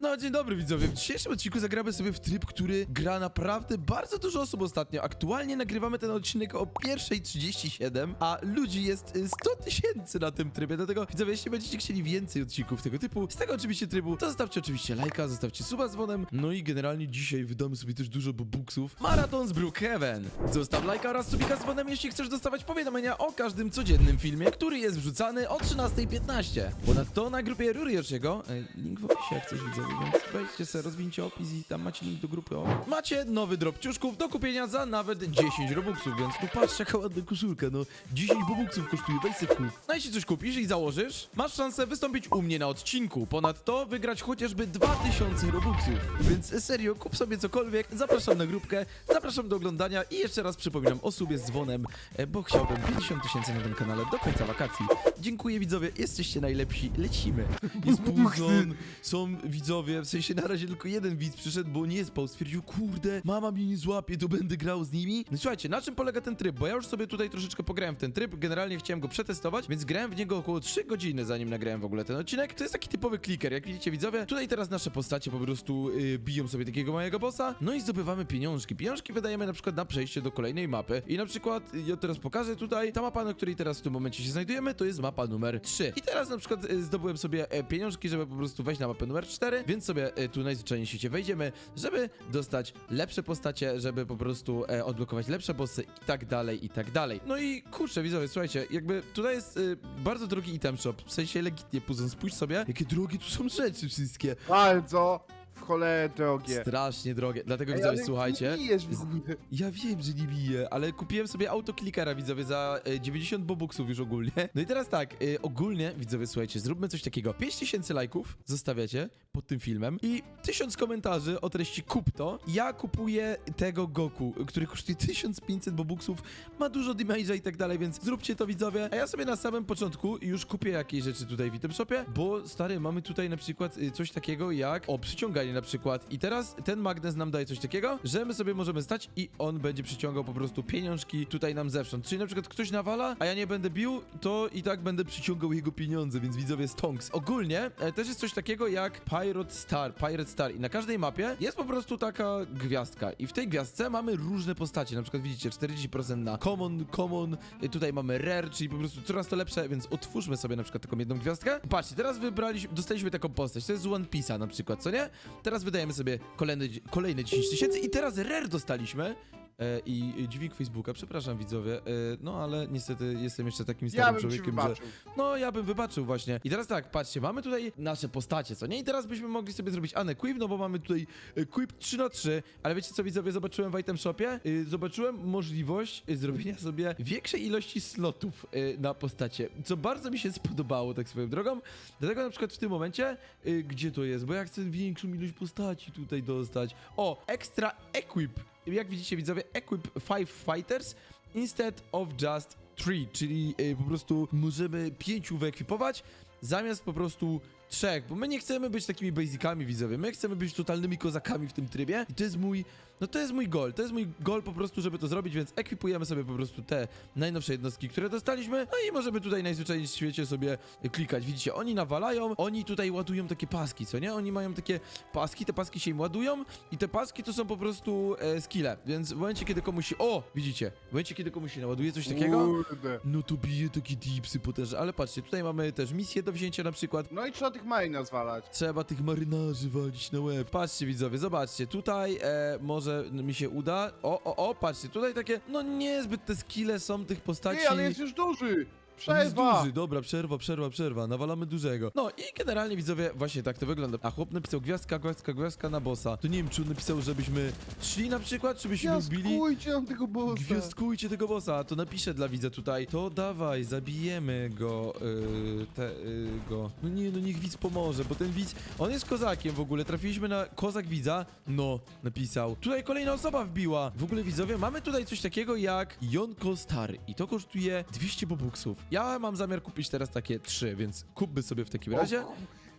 No, dzień dobry widzowie. W dzisiejszym odcinku zagramy sobie w tryb, który gra naprawdę bardzo dużo osób ostatnio. Aktualnie nagrywamy ten odcinek o 1.37, a ludzi jest y, 100 tysięcy na tym trybie, dlatego widzowie, jeśli będziecie chcieli więcej odcinków tego typu, z tego oczywiście trybu, to zostawcie oczywiście lajka, zostawcie suba z dzwonem, no i generalnie dzisiaj wydamy sobie też dużo bobuksów. Maraton z Brookhaven. Zostaw lajka oraz subika z dzwonem, jeśli chcesz dostawać powiadomienia o każdym codziennym filmie, który jest wrzucany o 13.15. Ponadto na grupie Rurioshiego, e, link w opisie jak coś widzowie, więc wejdźcie sobie, rozwincie opis i tam macie link do grupy. O. Macie nowy drop ciuszków do kupienia za nawet 10 robuxów, więc tu patrz jaka ładna koszulka, no 10 bobuksów kosztuje, weź sobie kup. No jeśli coś kupisz i założysz, masz szansę wystąpić u mnie na odcinku. Ponadto wygrać chociażby 2000 robuxów. Więc serio, kup sobie cokolwiek, zapraszam na grupkę, zapraszam do oglądania i jeszcze raz przypominam o subie z dzwonem, e, bo chciałbym 50 tysięcy na tym kanale do końca wakacji. Dziękuję widzowie, jesteście najlepsi, lecimy. Jest puzon, są widzowie, w sensie na razie tylko jeden widz przyszedł, bo nie spał, stwierdził, kurde, mama mnie nie złapie, to będę grał z nimi. No słuchajcie, na czym polega ten tryb? Bo ja już sobie tutaj troszeczkę pograłem w ten tryb, generalnie chciałem go przetestować, więc grałem w niego około 3 godziny, zanim nagrałem w ogóle ten odcinek. To jest taki typowy kliker, jak widzicie widzowie, tutaj teraz nasze postacie po prostu y, biją sobie takiego małego bossa, no i zdobywamy pieniążki. Pieniążki wydajemy na przykład na przejście do kolejnej mapy i na przykład, y, ja teraz pokażę tutaj, ta mapa, na której teraz w tym momencie się znajdujemy, to jest mapa numer 3. I teraz na przykład y, zdobyłem sobie e, pieniążki, żeby po prostu wejść na mapę numer 4, więc sobie e, tu najzwyczajniej w świecie wejdziemy, żeby dostać lepsze postacie, żeby po prostu e, odblokować lepsze bossy i tak dalej, i tak dalej. No i kurczę, widzowie, słuchajcie, jakby tutaj jest y, bardzo drogi item shop, w sensie legitnie, Puzon, spójrz sobie, jakie drogie tu są rzeczy wszystkie. Bardzo w cholerę drogie. Strasznie drogie, dlatego Ej, widzowie, ale słuchajcie. Nie bijesz w. Ja wiem, że nie bije, ale kupiłem sobie autoklikera, widzowie, za e, 90 bobuksów już ogólnie. No i teraz tak, e, ogólnie, widzowie, słuchajcie, zróbmy coś takiego. 5000 lajków zostawiacie pod tym filmem i 1000 komentarzy o treści kup to. Ja kupuję tego Goku, który kosztuje 1500 bobuksów, ma dużo damage'a i tak dalej, więc zróbcie to, widzowie. A ja sobie na samym początku już kupię jakieś rzeczy tutaj w item shopie, bo stary, mamy tutaj na przykład y, coś takiego jak, o, przyciąganie na przykład. I teraz ten magnes nam daje coś takiego, że my sobie możemy stać i on będzie przyciągał po prostu pieniążki tutaj nam zewsząd. Czyli na przykład ktoś nawala, a ja nie będę bił, to i tak będę przyciągał jego pieniądze, więc widzowie stonks. Ogólnie e, też jest coś takiego jak Pirate Star, Pirate Star i na każdej mapie jest po prostu taka gwiazdka i w tej gwiazdce mamy różne postacie, na przykład widzicie 40% na common, common, y, tutaj mamy rare, czyli po prostu coraz to lepsze, więc otwórzmy sobie na przykład taką jedną gwiazdkę. Patrzcie, teraz wybraliśmy, dostaliśmy taką postać, to jest z One Piece'a na przykład, co nie? Teraz wydajemy sobie kolejne, kolejne 10 tysięcy i teraz rare dostaliśmy. E, I dźwig Facebooka, przepraszam widzowie, e, no ale niestety jestem jeszcze takim Ja starym ci człowiekiem, że no ja bym wybaczył właśnie. I teraz tak, patrzcie, mamy tutaj nasze postacie, co nie? I teraz byśmy mogli sobie zrobić unequip, no bo mamy tutaj equip 3 na 3 ale wiecie co widzowie, zobaczyłem w item shopie? Y, zobaczyłem możliwość zrobienia sobie większej ilości slotów na postacie, co bardzo mi się spodobało, tak swoją drogą. Dlatego na przykład w tym momencie, gdzie to jest? Bo ja chcę większą ilość postaci tutaj dostać. O, extra equip. Jak widzicie widzowie, equip 5 fighters instead of just 3, czyli y, po prostu możemy pięciu wyekwipować zamiast po prostu trzech, bo my nie chcemy być takimi basicami widzowie, my chcemy być totalnymi kozakami w tym trybie. I to jest mój, no to jest mój goal, to jest mój goal po prostu, żeby to zrobić, więc ekwipujemy sobie po prostu te najnowsze jednostki, które dostaliśmy, no i możemy tutaj najzwyczajniej w świecie sobie klikać, widzicie, oni nawalają, oni tutaj ładują takie paski, co nie? Oni mają takie paski, te paski się im ładują i te paski to są po prostu e, skille, więc w momencie, kiedy komuś się, o, widzicie, w momencie, kiedy komuś się naładuje coś takiego, Kurde. no to bije takie dipsy potężne, ale patrzcie, tutaj mamy też misję do wzięcia na przykład, No i trzeba tych maj nazwalać. Trzeba tych marynarzy walić na łeb. Patrzcie widzowie, zobaczcie, tutaj e, może mi się uda. O, o, o, patrzcie, tutaj takie, no niezbyt te skille są tych postaci. Ej, ale jest już duży! Przerwa! duży, dobra, przerwa, przerwa, przerwa, nawalamy dużego. No i generalnie widzowie, właśnie tak to wygląda. A chłop napisał gwiazdka, gwiazdka, gwiazdka na bossa. To nie wiem, czy on napisał, żebyśmy szli na przykład, czy byśmy wbili... Gwiazdkujcie nam tego bossa! Gwiazdkujcie tego bossa, to napiszę dla widza tutaj. To dawaj, zabijemy go, yy, te, yy, go. No nie, no niech widz pomoże, bo ten widz, on jest kozakiem w ogóle. Trafiliśmy na kozak widza. No, napisał. Tutaj kolejna osoba wbiła. W ogóle widzowie, mamy tutaj coś takiego jak Jonko Star i to kosztuje 200 bobuksów. Ja mam zamiar kupić teraz takie trzy, więc kupmy sobie w takim O, razie. ku-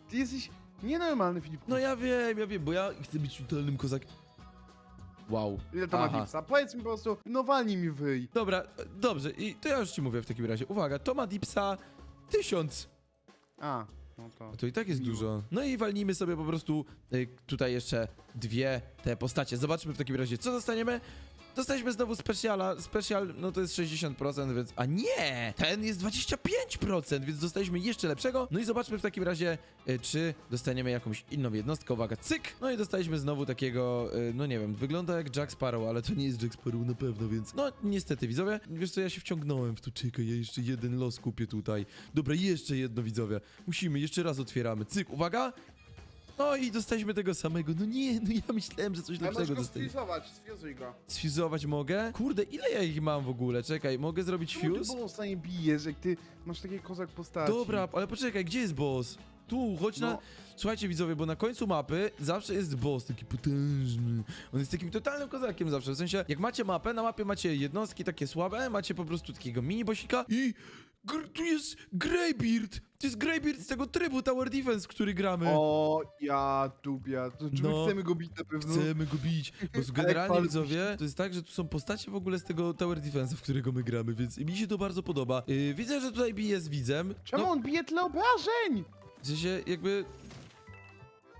Ty jesteś nienormalny, Filip. No ja wiem, ja wiem, bo ja chcę być totalnym kozakiem. Wow. Ile to ma Aha. dipsa? Powiedz mi po prostu, no walnij mi wyj. Dobra, dobrze, i to ja już ci mówię w takim razie. Uwaga, to ma dipsa 1000. A, no to. To i tak jest Miło. dużo. No i walnijmy sobie po prostu y, tutaj jeszcze dwie te postacie. Zobaczmy w takim razie, co dostaniemy. Dostaliśmy znowu specjala, special, no to jest 60%, więc... A nie! Ten jest 25%, więc dostaliśmy jeszcze lepszego. No i zobaczmy w takim razie, y, czy dostaniemy jakąś inną jednostkę. Uwaga, cyk! No i dostaliśmy znowu takiego, y, no nie wiem, wygląda jak Jack Sparrow, ale to nie jest Jack Sparrow na pewno, więc... No niestety, widzowie. Wiesz co, ja się wciągnąłem w to, czekaj, ja jeszcze jeden los kupię tutaj. Dobra, jeszcze jedno, widzowie. Musimy, jeszcze raz otwieramy. Cyk, uwaga! No i dostaliśmy tego samego. No nie, no ja myślałem, że coś Ale możesz lepszego go dostaniemy. sfrizować, sfrizuj go. Sfuzować mogę? Kurde, ile ja ich mam w ogóle? Czekaj, mogę zrobić Czemu ty fuse? bossa nie bijesz, jak ty masz takie kozak postaci? Dobra, ale poczekaj, gdzie jest boss? Tu, chodź na... No. Słuchajcie widzowie, bo na końcu mapy zawsze jest boss, taki potężny. On jest takim totalnym kozakiem zawsze, w sensie, jak macie mapę, na mapie macie jednostki takie słabe, macie po prostu takiego mini bossika i... Gr tu jest Greybeard! To jest Greybeard z tego trybu Tower Defense, który gramy. O, ja dupia. To czy No. my chcemy go bić na pewno? Chcemy go bić, bo generalnie widzowie, to jest tak, że tu są postacie w ogóle z tego Tower Defense, w którego my gramy, więc mi się to bardzo podoba. Yy, widzę, że tutaj bije z widzem. Czemu No, on bije tyle obrażeń? w sensie jakby...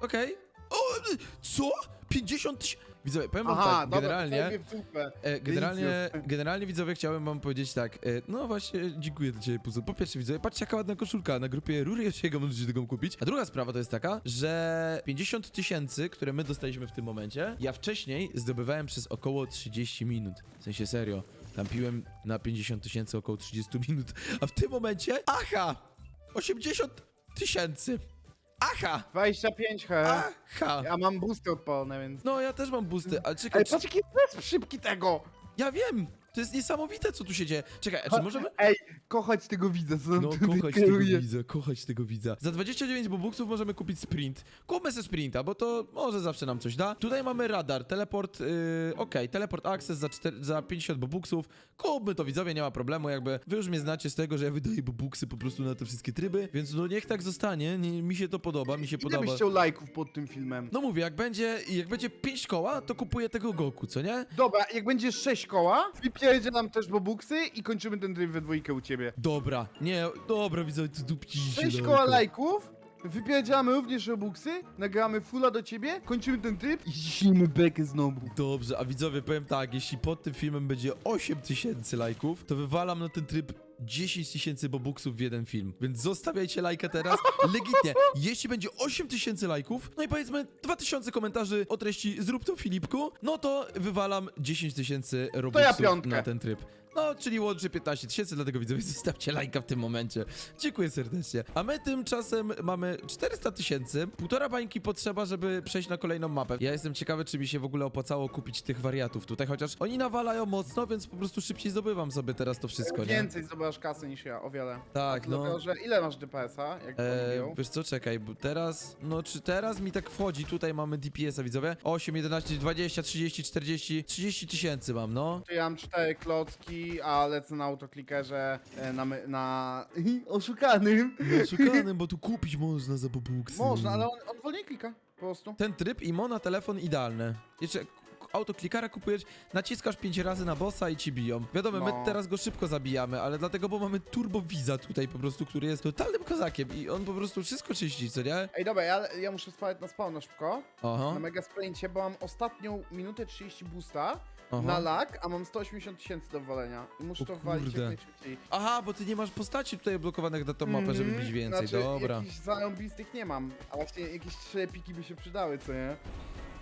Okej. O, y, co? 50 tysięcy... Widzowie, powiem wam Aha, tak, dobra, generalnie... w dupę. E, generalnie, generalnie widzowie chciałem wam powiedzieć tak, e, no właśnie dziękuję do ciebie Puzzle. Po pierwsze widzowie, patrzcie jaka ładna koszulka na grupie Rury Yoshiego możecie tego kupić. A druga sprawa to jest taka, że 50 tysięcy, które my dostaliśmy w tym momencie, ja wcześniej zdobywałem przez około 30 minut. W sensie serio, tam piłem na 50 tysięcy około 30 minut, a w tym momencie, aha, 80 tysięcy. Aha, 25 he. aha. Ja mam boosty odpalone, więc... No ja też mam boosty, ale czekaj, Ej, patrz jaki jest szybki tego! ja wiem, to jest niesamowite co tu się dzieje. Czekaj, a czy możemy... Ej, kochać tego widza, co No, kochać tego widza, kochać tego widza. Za 29 bobuksów możemy kupić sprint. Kupmy sobie sprinta, bo to może zawsze nam coś da. Tutaj mamy radar, teleport, yy, okej, teleport access za, 4, za 50 bobuksów. Kupmy to widzowie, nie ma problemu, jakby wy już mnie znacie z tego, że ja wydaję bobuksy po prostu na te wszystkie tryby, więc no niech tak zostanie, nie, mi się to podoba, mi się Ile podoba. chciał lajków pod tym filmem? No mówię, jak będzie, jak będzie 5 koła, to kupuję tego Goku, co nie? Dobra, jak będzie 6 koła, wypierdzie nam też bobuksy i kończymy ten tryb we dwójkę u ciebie. Dobra, nie, dobra widzowie, to dupcicie. 6 koła lajków, wypierdziamy również robuxy, nagramy fulla do ciebie, kończymy ten tryb i ściśnijmy bekę znowu. Dobrze, a widzowie, powiem tak, jeśli pod tym filmem będzie 8 tysięcy lajków, to wywalam na ten tryb 10 tysięcy bobuksów w jeden film. Więc zostawiajcie lajka teraz. Legitnie, jeśli będzie 8 tysięcy lajków, no i powiedzmy 2000 komentarzy o treści zrób to Filipku, no to wywalam 10 tysięcy robuxów piątkę. na ten tryb. No, czyli łącznie 15 tysięcy, dlatego widzowie zostawcie lajka w tym momencie. Dziękuję serdecznie. A my tymczasem mamy 400 tysięcy, półtora bańki potrzeba, żeby przejść na kolejną mapę. Ja jestem ciekawy, czy mi się w ogóle opłacało kupić tych wariatów tutaj, chociaż oni nawalają mocno, więc po prostu szybciej zdobywam sobie teraz to wszystko, nie? Więcej zdobywasz kasy niż ja, o wiele. Tak, no. Dlatego, że ile masz DPS-a, jak E, mówią? wiesz co, czekaj, bo teraz, no czy teraz mi tak wchodzi, tutaj mamy DPS-a widzowie, 8, 11, 20, 30, 40, 30 tysięcy mam, no. Ja mam cztery klocki, a lecę na autoklikerze e, na... my- na... oszukanym. No szukanym, bo tu kupić można za bobuksy. Można, ale on, on wolniej klika, po prostu. Ten tryb IMO na telefon idealny. Jeszcze autoklikara kupujesz, naciskasz 5 razy na bossa i ci biją. Wiadomo, my No. teraz go szybko zabijamy, ale dlatego, bo mamy turbo Wiza tutaj po prostu, który jest totalnym kozakiem i on po prostu wszystko czyści, co nie? Ej, dobra, ja, ja muszę spać na spawn na szybko. Aha, Na mega sprincie, bo mam ostatnią minutę 30 boosta aha. na lag, a mam 180 tysięcy do wywalenia. I muszę O to wywalić jak kurde. najszybciej. Aha, bo ty nie masz postaci tutaj blokowanych na tą mapę, żeby Mhm, bić więcej, znaczy, dobra. jakichś zarąbistych nie mam, a właśnie jakieś trzy epiki by się przydały, co nie?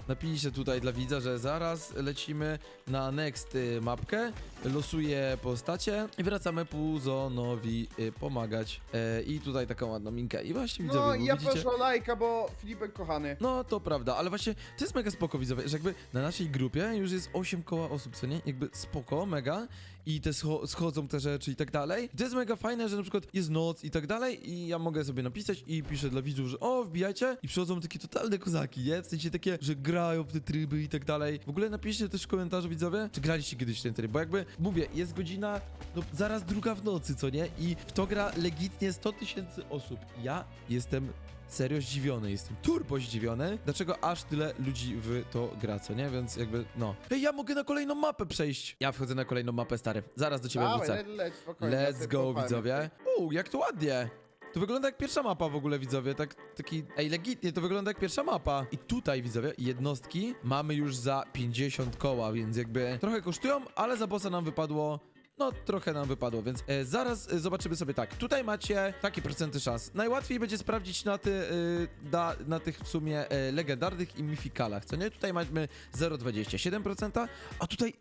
Napiszcie tutaj dla widza, że zaraz lecimy na next y, mapkę, losuję postacie i wracamy Puzonowi y, pomagać. E, I tutaj taką ładną minkę. I właśnie widzowie, No bo ja widzicie... proszę o lajka, bo Filipek kochany. No to prawda, ale właśnie to jest mega spoko widzowie, że jakby na naszej grupie już jest 8 koła osób, co nie? Jakby spoko, mega i te scho schodzą te rzeczy i tak dalej. To jest mega fajne, że na przykład jest noc i tak dalej i ja mogę sobie napisać i piszę dla widzów, że o, wbijajcie i przychodzą takie totalne kozaki, nie? W sensie takie, że grają w te tryby i tak dalej. W ogóle napiszcie też w komentarzu widzowie, czy graliście kiedyś w ten tryb, bo jakby, mówię, jest godzina, no zaraz druga w nocy, co nie? I w to gra legitnie 100 tysięcy osób. Ja jestem serio zdziwiony, jestem turbo zdziwiony, dlaczego aż tyle ludzi w to gra, co nie? Więc jakby, no. Ej, ja mogę na kolejną mapę przejść. Ja wchodzę na kolejną mapę, stary. Zaraz do ciebie Dawaj, wrócę. leć, leć, spokojnie. ja Let's sobie go, widzowie. Uuu, jak to ładnie. To wygląda jak pierwsza mapa w ogóle, widzowie, tak, taki, ej, legitnie, to wygląda jak pierwsza mapa. I tutaj, widzowie, jednostki mamy już za 50 koła, więc jakby trochę kosztują, ale za bossa nam wypadło no, trochę nam wypadło, więc e, zaraz e, zobaczymy sobie tak. Tutaj macie takie procenty szans. Najłatwiej będzie sprawdzić na, ty, e, da, na tych w sumie e, legendarnych i mifikalach, co nie? Tutaj mamy 0,27%, a tutaj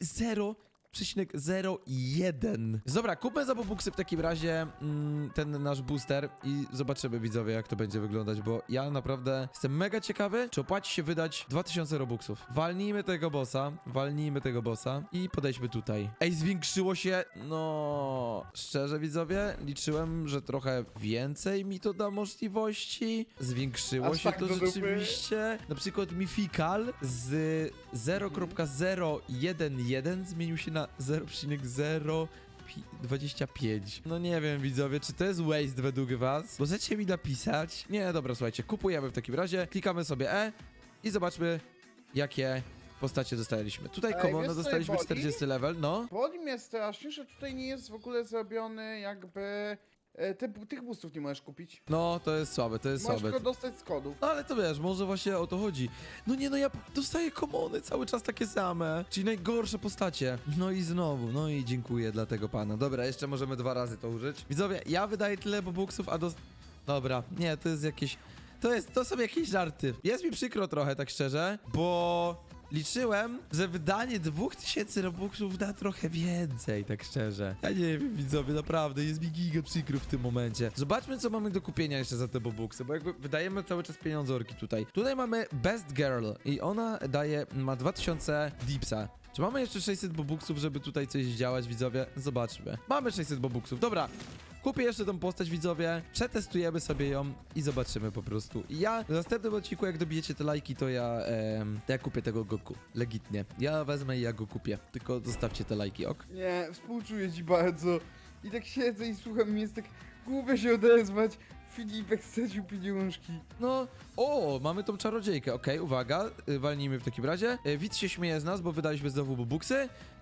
0,01. Dobra, kupmy za w takim razie mm, ten nasz booster i zobaczymy widzowie jak to będzie wyglądać, bo ja naprawdę jestem mega ciekawy, czy opłaci się wydać 2000 robuxów. Walnijmy tego bossa, walnijmy tego bossa i podejdźmy tutaj. Ej, zwiększyło się, no szczerze widzowie, liczyłem, że trochę więcej mi to da możliwości. Zwiększyło Aż się tak to do dupy? rzeczywiście. Na przykład Mifikal z 0.011 zmienił się na 0,025. No nie wiem, widzowie, czy to jest waste według was? Możecie mi napisać? Nie, dobra, słuchajcie, kupujemy w takim razie, klikamy sobie E i zobaczmy, jakie postacie dostaliśmy. Tutaj Ej, komono wiesz co dostaliśmy boli? 40 level, no. Boli mnie strasznie, że tutaj nie jest w ogóle zrobiony jakby... E, te, tych boostów nie możesz kupić. No, to jest słabe, to jest Możesz słabe. tylko dostać z kodów. No ale to wiesz, może właśnie o to chodzi. No nie, no ja dostaję komony cały czas takie same, czyli najgorsze postacie. No i znowu, no i dziękuję dla tego pana. Dobra, jeszcze możemy dwa razy to użyć. Widzowie, ja wydaję tyle bobuksów, a do... Dobra, nie, to jest jakieś... To jest, to są jakieś żarty. Jest mi przykro trochę, tak szczerze, bo... Liczyłem, że wydanie 2000 robuxów da trochę więcej, tak szczerze. Ja nie wiem, widzowie, naprawdę, jest mi giga przykro w tym momencie. Zobaczmy, co mamy do kupienia jeszcze za te bobuksy, bo jakby wydajemy cały czas pieniądzorki tutaj. Tutaj mamy Best Girl i ona daje, ma 2000 dipsa. Czy mamy jeszcze 600 bobuksów, żeby tutaj coś działać, widzowie? Zobaczmy. Mamy 600 bobuksów, dobra. Kupię jeszcze tą postać, widzowie, przetestujemy sobie ją i zobaczymy po prostu. I ja w następnym odcinku, jak dobijecie te lajki, to ja, em, to ja kupię tego Goku. Legitnie. Ja wezmę i ja go kupię. Tylko zostawcie te lajki, ok? Nie, współczuję ci bardzo. I tak siedzę i słucham, mi jest tak głupio się odezwać. Filipek stracił pieniążki. No, o, mamy tą czarodziejkę, okej, uwaga, y, walnijmy w takim razie. Y, Widz się śmieje z nas, bo wydaliśmy znowu bobuksy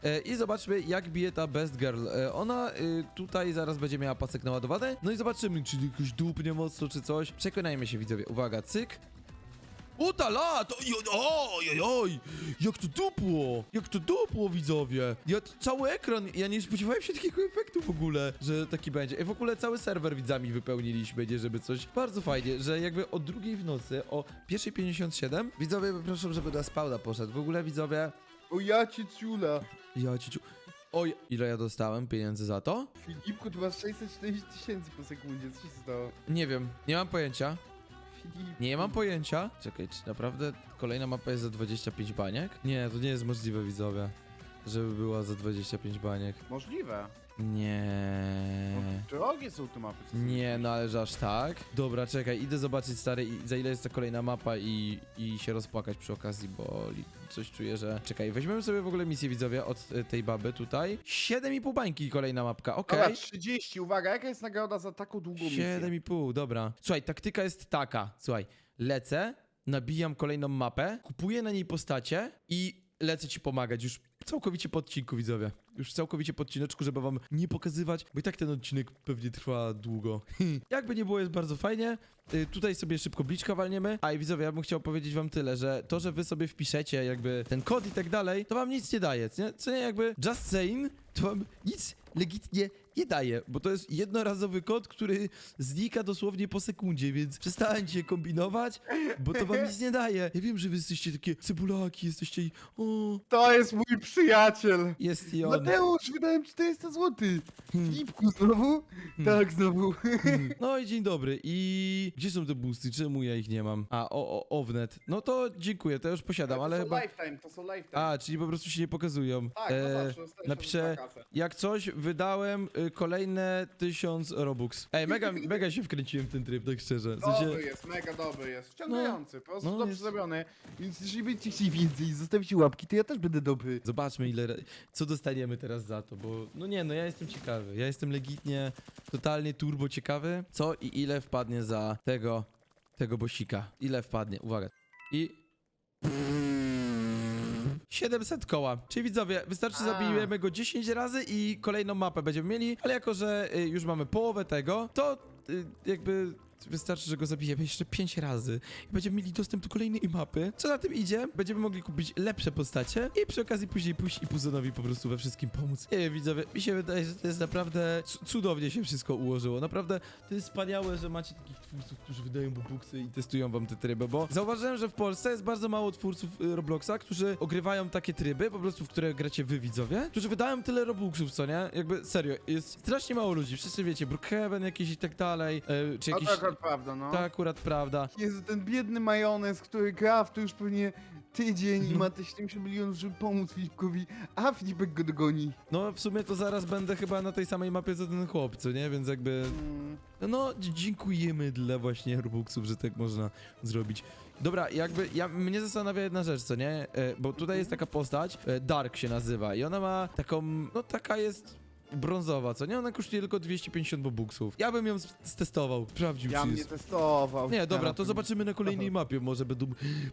y, i zobaczmy, jak bije ta Best Girl. Y, Ona y, tutaj zaraz będzie miała pasek naładowany, no i zobaczymy, czy jakoś dupnie mocno, czy coś. Przekonajmy się, widzowie, uwaga, cyk. Utala! To, jo- oj, oj, oj! Jak to dupło! Jak to dupło, widzowie! Ja t- cały ekran, ja nie spodziewałem się takiego efektu w ogóle, że taki będzie. I w ogóle cały serwer widzami wypełniliśmy, nie żeby coś. Bardzo fajnie, że jakby o drugiej w nocy, o 1.57, widzowie proszę, żeby na spawna poszedł. W ogóle, widzowie, O ja cię ciula. ja cię... Oj, ile ja dostałem pieniędzy za to? Filipku, ty masz 640 tysięcy po sekundzie, co się stało? Nie wiem, nie mam pojęcia. Nie mam pojęcia. Czekaj, czy naprawdę kolejna mapa jest za 25 baniek? Nie, to nie jest możliwe, widzowie. Żeby była za 25 baniek. Możliwe. Nie. No, drogie są te mapy. co Nie, no ale że aż tak. Dobra, czekaj, idę zobaczyć stary i za ile jest ta kolejna mapa i, i się rozpłakać przy okazji, bo li- coś czuję, że... Czekaj, weźmiemy sobie w ogóle misję widzowie od y, tej baby tutaj. 7,5 bańki kolejna mapka, okej. Dobra, 30, uwaga, jaka jest nagroda za taką długą misję? 7,5, dobra. Słuchaj, taktyka jest taka. Słuchaj, lecę, nabijam kolejną mapę, kupuję na niej postacie i lecę ci pomagać już całkowicie po odcinku, widzowie. Już całkowicie po odcineczku, żeby wam nie pokazywać, bo i tak ten odcinek pewnie trwa długo. Jakby nie było, jest bardzo fajnie. Y, Tutaj sobie szybko bliczka walniemy. A i widzowie, ja bym chciał powiedzieć wam tyle, że to, że wy sobie wpiszecie jakby ten kod i tak dalej, to wam nic nie daje, nie? Co nie jakby just saying, to wam nic legitnie nie daje, bo to jest jednorazowy kod, który znika dosłownie po sekundzie, więc przestańcie kombinować, bo to wam nic nie daje. Ja wiem, że wy jesteście takie cebulaki, jesteście i o, To jest mój przyjaciel. jest i on. Mateusz, wydałem 400 zł. Hmm. Filipku, znowu? Tak, znowu. No i dzień dobry. I gdzie są te boosty? Czemu ja ich nie mam? A, o, o, Ownet. No to dziękuję, to już posiadam, ale to są chyba... lifetime, to są lifetime. A, czyli po prostu się nie pokazują. tak, no E, zawsze, napiszę, na kasę. jak coś, wydałem y, kolejne 1000 robux. Ej, mega, mega się wkręciłem w ten tryb, tak szczerze. W sensie, Dobry jest, mega dobry jest. Wciągający, po prostu no dobrze jest- zrobiony. Więc jeżeli będziecie chcieli więcej i zostawicie łapki, to ja też będę dobry. Zobaczmy ile, ra- co dostaniemy teraz za to, bo no nie, no ja jestem ciekawy. Ja jestem legitnie, totalnie turbo ciekawy, co i ile wpadnie za tego, tego bosika. Ile wpadnie, uwaga. I... 700 koła. Czyli widzowie, wystarczy A. zabijemy go 10 razy i kolejną mapę będziemy mieli, ale jako, że y, już mamy połowę tego, to y, jakby wystarczy, że go zabijemy jeszcze 5 razy i będziemy mieli dostęp do kolejnej mapy. Co za tym idzie? Będziemy mogli kupić lepsze postacie i przy okazji później pójść i Puzonowi po prostu we wszystkim pomóc. Nie wiem, widzowie, mi się wydaje, że to jest naprawdę cu- cudownie się wszystko ułożyło. Naprawdę to jest wspaniałe, że macie takich twórców, którzy wydają bubuksy i testują wam te tryby, bo zauważyłem, że w Polsce jest bardzo mało twórców y, Robloxa, którzy ogrywają takie tryby, po prostu w które gracie wy widzowie, którzy wydają tyle Robuxów, co nie? Jakby serio, jest strasznie mało ludzi. Wszyscy wiecie, Brookhaven jakiś i tak dalej, y, czy A jakiś... to akurat prawda, no. To akurat prawda. Jezu, ten biedny majonez, który to już pewnie tydzień Mhm. i ma te 70 milionów, żeby pomóc Filipkowi, a Filipek go dogoni. No w sumie to zaraz będę chyba na tej samej mapie co ten chłop, co nie? Więc jakby... Mm. No, dziękujemy dla właśnie Robuxów, że tak można zrobić. Dobra, jakby, ja, mnie zastanawia jedna rzecz, co nie? E, bo tutaj jest taka postać, e, Dark się nazywa i ona ma taką, no taka jest brązowa, co nie? Ona kosztuje tylko 250 bobuksów. Ja bym ją stestował, sprawdził, Ja czy mnie jest... testował. Nie, dobra, to zobaczymy na kolejnej mapie. Może będą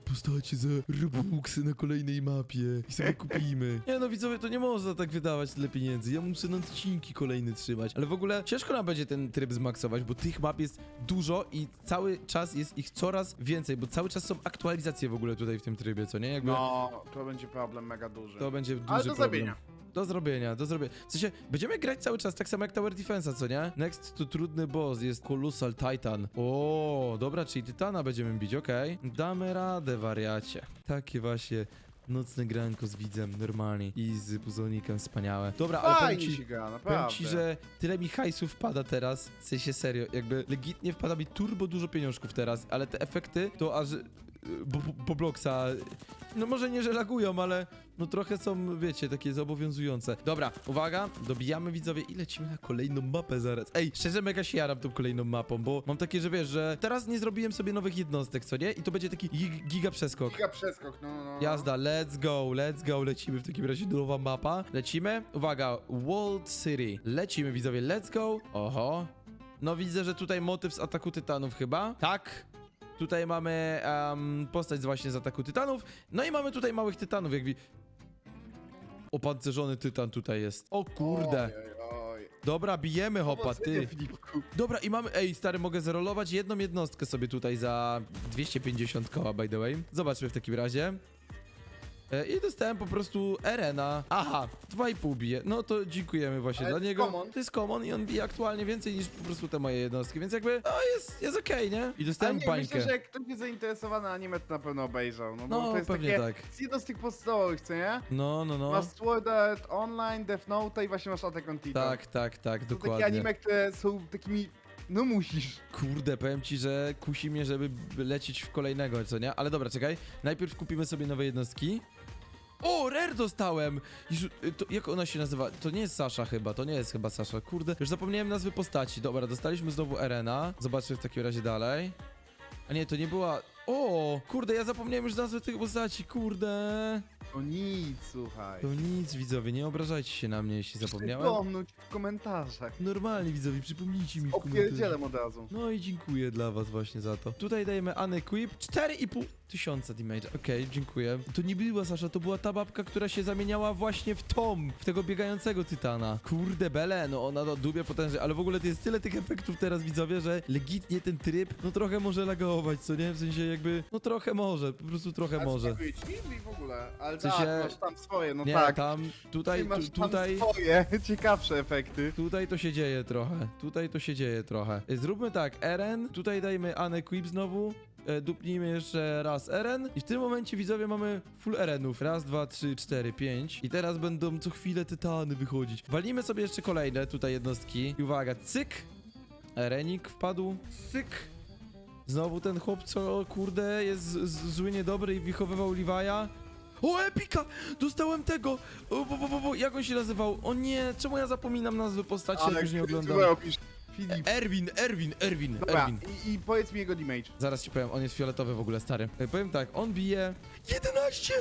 postacie za Robuxy na kolejnej mapie i sobie kupimy. Nie no, widzowie, to nie można tak wydawać tyle pieniędzy. Ja muszę na odcinki kolejne trzymać. Ale w ogóle ciężko nam będzie ten tryb zmaksować, bo tych map jest dużo i cały czas jest ich coraz więcej, bo cały czas są aktualizacje w ogóle tutaj w tym trybie, co nie? Jakby No, to będzie problem mega duży. to będzie duży Ale problem. Do zrobienia, do zrobienia. W sensie, będziemy grać cały czas tak samo jak Tower Defense'a, co nie? Next to trudny boss jest Colossal Titan. O, dobra, czyli Tytana będziemy bić, okej. Damy radę, wariacie. Takie właśnie nocne granko z widzem, normalnie. I z Puzonikiem, wspaniałe. Dobra, ale powiem Fajnie ci, się gra, naprawdę. powiem ci, że tyle mi hajsu wpada teraz, w sensie serio, jakby legitnie wpada mi turbo dużo pieniążków teraz, ale te efekty to aż... y, No może nie, że lagują, ale no trochę są, wiecie, takie zobowiązujące. Dobra, uwaga, dobijamy widzowie i lecimy na kolejną mapę zaraz. Ej, szczerze mega się jaram tą kolejną mapą, bo mam takie, że wiesz, że teraz nie zrobiłem sobie nowych jednostek, co nie? I to będzie taki gig, giga przeskok. Giga przeskok, no, no, no. Jazda, let's go, let's go, lecimy w takim razie nowa mapa. Lecimy, uwaga, Walled City. Lecimy widzowie, let's go. Oho. No widzę, że tutaj motyw z Ataku Tytanów chyba. Tak. Tutaj mamy em, postać właśnie z Ataku Tytanów. No i mamy tutaj małych Tytanów, jak wi... Opancerzony Tytan tutaj jest. O kurde. Oj, oj, oj. Dobra, bijemy hopa, ty. Filipku. Dobra, i mamy. Ej, stary, mogę zarolować jedną jednostkę sobie tutaj za 250 koła, by the way. Zobaczmy w takim razie. E, I dostałem po prostu Erena. Aha, 2,5 bije. No to dziękujemy właśnie Ale dla to jest niego. common. To jest common i on bije aktualnie więcej niż po prostu te moje jednostki, więc jakby, no jest, jest okej, nie? I dostałem nie, bańkę. myślę, że jak ktoś jest zainteresowany anime, to na pewno obejrzał. No, bo No, to jest pewnie takie, tak. z jedno z tych podstawowych, co nie? No, no, no. Masz Sword Art Online, Death Note i właśnie masz Attack on Titan. Tak, tak, tak, To takie dokładnie. anime, które są takimi... No musisz. Kurde, powiem ci, że kusi mnie, żeby lecieć w kolejnego, co nie? Ale dobra, czekaj. Najpierw kupimy sobie nowe jednostki. O, rare dostałem! Jezu, y, to, jak ona się nazywa? To nie jest Sasha chyba, to nie jest chyba Sasha. Kurde, już zapomniałem nazwy postaci. Dobra, dostaliśmy znowu Erena. Zobaczmy w takim razie dalej. A nie, to nie była... O, kurde, ja zapomniałem już nazwy tych postaci, kurde. To nic, słuchaj. To nic, widzowie, nie obrażajcie się na mnie, jeśli zapomniałem. Przypomnąć w komentarzach. Normalnie, widzowie, przypomnijcie mi w komentarzach. Opierdzielem od razu. No i dziękuję dla was właśnie za to. Tutaj dajemy Unequip 4,5 tysiąca damage. Okej, dziękuję. To nie była Sasza, to była ta babka, która się zamieniała właśnie w Tom, w tego biegającego tytana. Kurde bele, no ona no, dubie potężnie, ale w ogóle to jest tyle tych efektów teraz widzowie, że legitnie ten tryb, no trochę może lagować, co nie? W sensie jakby, no trochę może, po prostu trochę A może. I w ogóle. Ale W sensie- tak, masz tam swoje, no Nie, tak. tam, tutaj, Ty masz tu, tam tutaj... swoje ciekawsze efekty. Tutaj to się dzieje trochę. Tutaj to się dzieje trochę. Zróbmy tak, Eren, tutaj dajmy Unequip znowu. E, dupnijmy jeszcze raz Eren. I w tym momencie widzowie mamy full Erenów. Raz, dwa, trzy, cztery, pięć. I teraz będą co chwilę tytany wychodzić. Walnijmy sobie jeszcze kolejne tutaj jednostki. I uwaga, cyk. Erenik wpadł. Cyk. Znowu ten chłop, co kurde jest z- z- zły, niedobry i wychowywał Levi'a. O, Epika! Dostałem tego! O, bo, bo, bo, bo, jak on się nazywał? O nie, czemu ja zapominam nazwy postaci, jak już nie oglądam? robisz? Filip. Erwin, Erwin, Erwin, Dobra, Erwin. i, i powiedz mi jego damage. Zaraz ci powiem, on jest fioletowy w ogóle, stary. E, Powiem tak, on bije 11!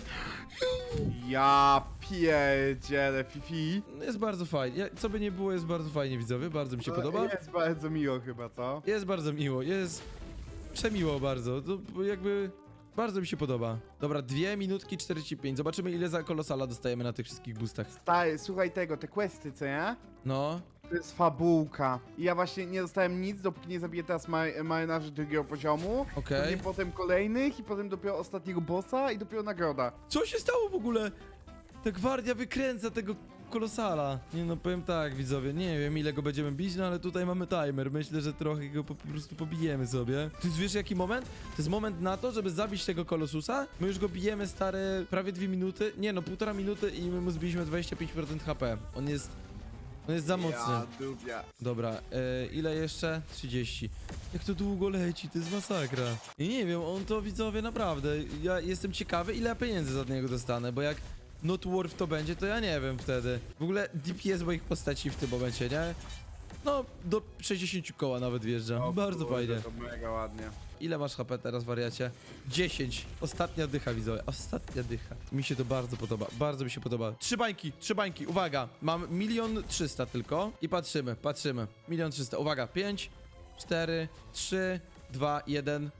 Ja pierdzielę, Fifi. Jest bardzo fajnie, Ja- co by nie było, jest bardzo fajnie, widzowie, bardzo mi się To podoba. Jest bardzo miło chyba, co? Jest bardzo miło, jest przemiło bardzo, to bo jakby bardzo mi się podoba. Dobra, 2 minutki 45, zobaczymy ile za kolosala dostajemy na tych wszystkich boostach. Stary, słuchaj tego, te questy, co nie? No, To jest fabułka. I ja właśnie nie dostałem nic, dopóki nie zabiję teraz maj- marynarzy drugiego poziomu. Okej. Później potem kolejnych i potem dopiero ostatniego bossa i dopiero nagroda. Co się stało w ogóle? Ta gwardia wykręca tego kolosala. Nie no, powiem tak, widzowie, nie wiem ile go będziemy bić, no ale tutaj mamy timer. Myślę, że trochę go po, po prostu pobijemy sobie. Ty wiesz jaki moment? To jest moment na to, żeby zabić tego kolosusa. My już go bijemy, stare, prawie dwie minuty. Nie no, półtora minuty i my mu zbiliśmy 25% HP. On jest... On jest za mocny. Ja, dupia. Dobra, e, ile jeszcze? 30. Jak to długo leci, to jest masakra. I nie wiem, on to widzowie naprawdę. Ja jestem ciekawy, ile ja pieniędzy za niego dostanę, bo jak not worth to będzie, to ja nie wiem wtedy. W ogóle DPS moich postaci w tym momencie, nie? No, do 60 koła nawet wjeżdża. O Bardzo kurde, fajnie. To mega ładnie. Ile masz HP teraz, wariacie? 10. Ostatnia dycha, widzowie. Ostatnia dycha. Mi się to bardzo podoba. Bardzo mi się podoba. Trzy bańki, trzy bańki. Uwaga. Mam milion trzysta tylko. I patrzymy, patrzymy. Milion trzysta. Uwaga. Pięć, cztery, trzy, dwa, jeden.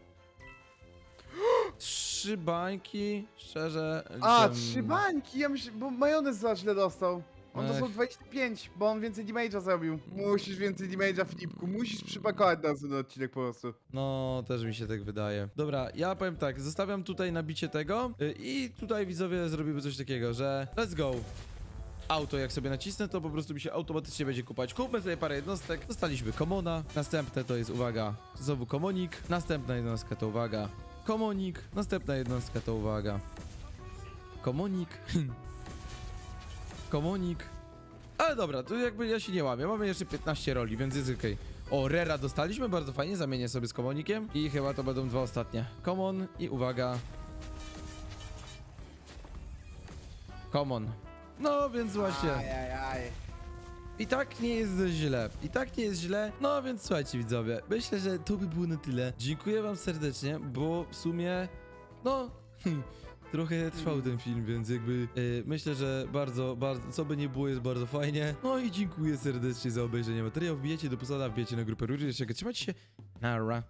Trzy bańki. Szczerze. A, trzy bańki! Ja myślę, bo majonez za źle dostał. On Ech. dostał 25, bo on więcej damage'a zrobił. Musisz więcej damage'a, Filipku. Musisz przypakować na ten odcinek po prostu. No, też mi się tak wydaje. Dobra, ja powiem tak, zostawiam tutaj nabicie tego y, i tutaj widzowie zrobimy coś takiego, że let's go. Auto, jak sobie nacisnę, to po prostu mi się automatycznie będzie kupać. Kupmy sobie parę jednostek. Dostaliśmy komona. Następne to jest, uwaga, znowu komonik. Następna jednostka to, uwaga, komonik. Następna jednostka to, uwaga, komonik. komonik. Ale dobra, tu jakby ja się nie łamię. Mamy jeszcze 15 roli, więc jest okej. O, Rera dostaliśmy, bardzo fajnie, zamienię sobie z komonikiem. I chyba to będą dwa ostatnie. Common i uwaga. Common. No, więc właśnie. Ajajaj. I tak nie jest źle. I tak nie jest źle. No więc słuchajcie widzowie, myślę, że to by było na tyle. Dziękuję wam serdecznie, bo w sumie, no, trochę trwał ten film, więc jakby e, myślę, że bardzo, bardzo, co by nie było, jest bardzo fajnie. No i dziękuję serdecznie za obejrzenie materiału. Wbijecie do posada, wbijecie na grupę Róży. Jeszcze trzymajcie się. Nara.